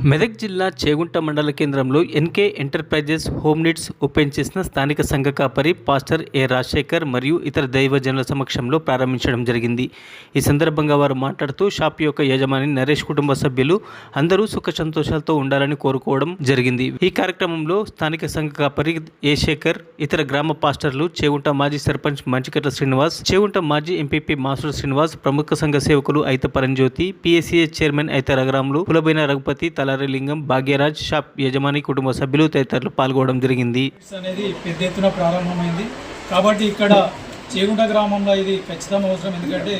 మెదక్ జిల్లా చేగుంట మండల కేంద్రంలో NK enterprises home needs open చేసిన స్థానిక సంఘ కాపరి పాస్టర్ ఏ రాజశేఖర్ మరియు ఇతర దైవజనుల సమక్షంలో ప్రారంభించడం జరిగింది. ఈ సందర్భంగా వారు మాట్లాడుతూ షాప్ యొక్క యజమాని నరేష్ కుటుంబ సభ్యులు అందరూ సుఖ సంతోషాలతో ఉండాలని కోరుకోవడం జరిగింది. ఈ కార్యక్రమంలో స్థానిక సంఘ కాపరి ఏ శేఖర్ ఇతర గ్రామ పాస్టర్లు చేగుంట మాజీ సర్పంచ్ మంచికట్ల శ్రీనివాస్ చేగుంట మాజీ ఎంపీపీ మాస్టర్ శ్రీనివాస్ ప్రముఖ సంఘ సేవకులు Aitha Paranjyothi PSCS chairman Aitha Raghuramulu Pulabaina Raghupathi Talari Lingam Bhagyaraj shop యజమాని కుటుంబ సభ్యులు తదితరులు పాల్గొనడం జరిగింది. అనేది పెద్ద ఎత్తున ప్రారంభమైంది. కాబట్టి ఇక్కడ చేగుంట గ్రామంలో ఇది ఖచ్చితంగా అవసరం. ఎందుకంటే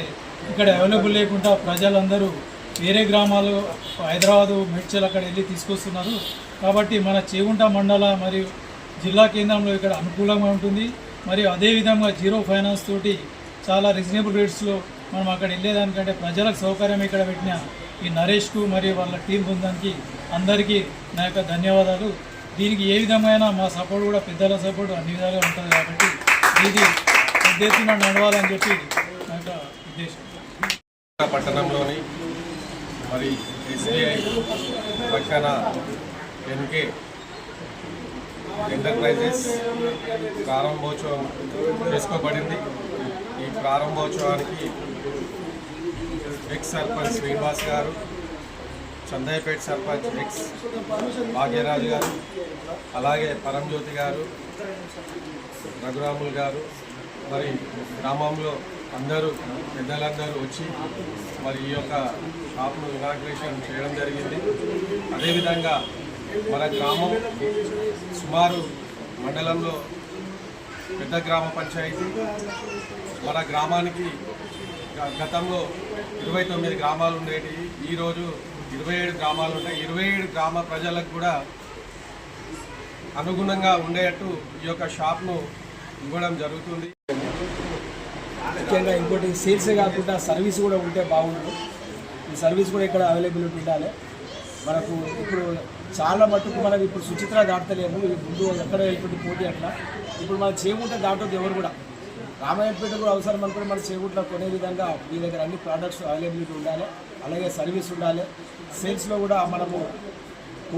ఇక్కడ అవైలబుల్ లేకుండా ప్రజలందరూ వేరే గ్రామాలు హైదరాబాదు మెడ్చల్ అక్కడ వెళ్ళి తీసుకొస్తున్నారు. కాబట్టి మన చేగుంట మండల మరియు జిల్లా కేంద్రంలో ఇక్కడ అనుకూలంగా ఉంటుంది. మరియు అదేవిధంగా జీరో ఫైనాన్స్ తోటి చాలా రీజనబుల్ రేట్స్లో మనం అక్కడ వెళ్ళేదానికంటే ప్రజలకు సౌకర్యం ఇక్కడ పెట్టిన ఈ నరేష్కు మరియు వాళ్ళ టీం బృందానికి అందరికీ నా యొక్క ధన్యవాదాలు. దీనికి ఏ విధమైన మా సపోర్ట్ కూడా పెద్దల సపోర్ట్ అన్ని విధాలుగా ఉంటుంది కాబట్టి ఇది పెద్ద ఎత్తున నడవాలని చెప్పి నా యొక్క ఉద్దేశం. పట్టణంలోని మరి ఎస్బీఐ పక్కన ఎన్కే ఎంటర్ప్రైజెస్ ప్రారంభోత్సవం చేసుకోబడింది. ఈ ప్రారంభోత్సవానికి ఎక్స్ సర్పంచ్ శ్రీనివాస్ గారు చందాయపేట సర్పంచ్ ఎక్స్ భాగ్యరాజు గారు అలాగే పరంజ్యోతి గారు రఘురాములు గారు మరి గ్రామంలో అందరూ పెద్దలందరూ వచ్చి మరి ఈ యొక్క షాప్ను ఇనాగ్రేషన్ చేయడం జరిగింది. అదేవిధంగా మన గ్రామం సుమారు మండలంలో పెద్ద గ్రామ పంచాయతీ. మన గ్రామానికి గ- గతంలో ఇరవై తొమ్మిది గ్రామాలు ఉండేవి ఈరోజు ఇరవై ఏడు గ్రామాలు ఉంటాయి. ఇరవై ఏడు గ్రామ ప్రజలకు కూడా అనుగుణంగా ఉండేటట్టు ఈ యొక్క షాప్ను ఇవ్వడం జరుగుతుంది. ముఖ్యంగా ఇంకోటి సేల్సే కాకుండా సర్వీస్ కూడా ఉంటే బాగుండు. ఈ సర్వీస్ కూడా ఇక్కడ అవైలబిలిటీ ఉండాలి. మనకు ఇప్పుడు చాలా మట్టుకు మనం ఇప్పుడు సుచిత్ర దాటలేము. ఇది ముందు ఎక్కడ ఇప్పుడు పోటీ అట్లా. ఇప్పుడు మనం చేయకుంటే దాటద్దు ఎవరు కూడా. రామాయణపేట కూడా అవసరం అనుకుని మన చేగుంట్లో కొనే విధంగా మీ దగ్గర అన్ని ప్రోడక్ట్స్ అవైలబిలిటీ ఉండాలి. అలాగే సర్వీస్ ఉండాలి. సేల్స్లో కూడా మనము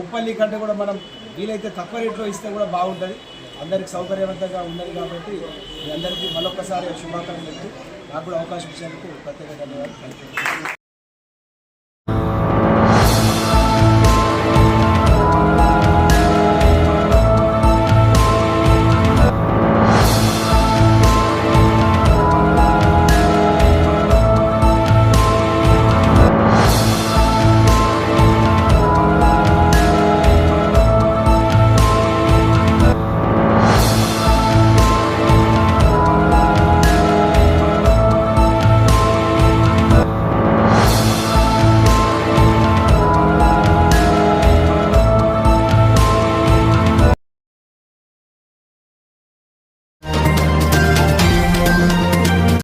ఉప్పల్లి కంటే కూడా మనం వీలైతే తక్కువ రేట్లో ఇస్తే కూడా బాగుంటుంది. అందరికి సౌకర్యవంతంగా ఉన్నది కాబట్టి మీ అందరికీ మరొకసారి శుభాకాంక్షలు చెప్తూ నాకు కూడా అవకాశం ఇచ్చినందుకు ప్రత్యేక ధన్యవాదాలు.